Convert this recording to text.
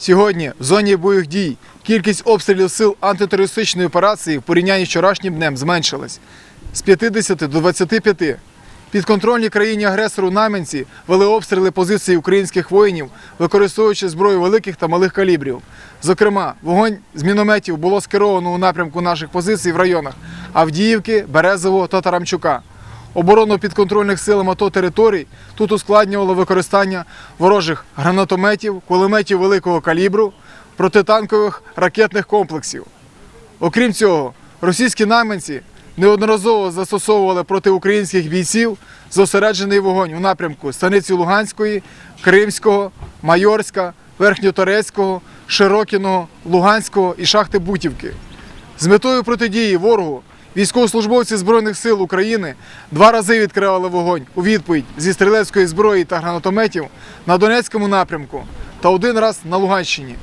Сьогодні в зоні бойових дій кількість обстрілів сил антитерористичної операції в порівнянні з вчорашнім днем зменшилась з 50 до 25. Підконтрольній країні-агресору Нам'янці вели обстріли позицій українських воїнів, використовуючи зброю великих та малих калібрів. Зокрема, вогонь з мінометів було скеровано у напрямку наших позицій в районах Авдіївки, Березового та Тарамчука. Оборону підконтрольних силам АТО територій тут ускладнювало використання ворожих гранатометів, кулеметів великого калібру, протитанкових ракетних комплексів. Окрім цього, російські найманці неодноразово застосовували проти українських бійців зосереджений вогонь у напрямку станиці Луганської, Кримського, Майорська, Верхньоторецького, Широкіного, Луганського і шахти Бутівки. З метою протидії ворогу військовослужбовці Збройних сил України два рази відкривали вогонь у відповідь зі стрілецької зброї та гранатометів на Донецькому напрямку та один раз на Луганщині.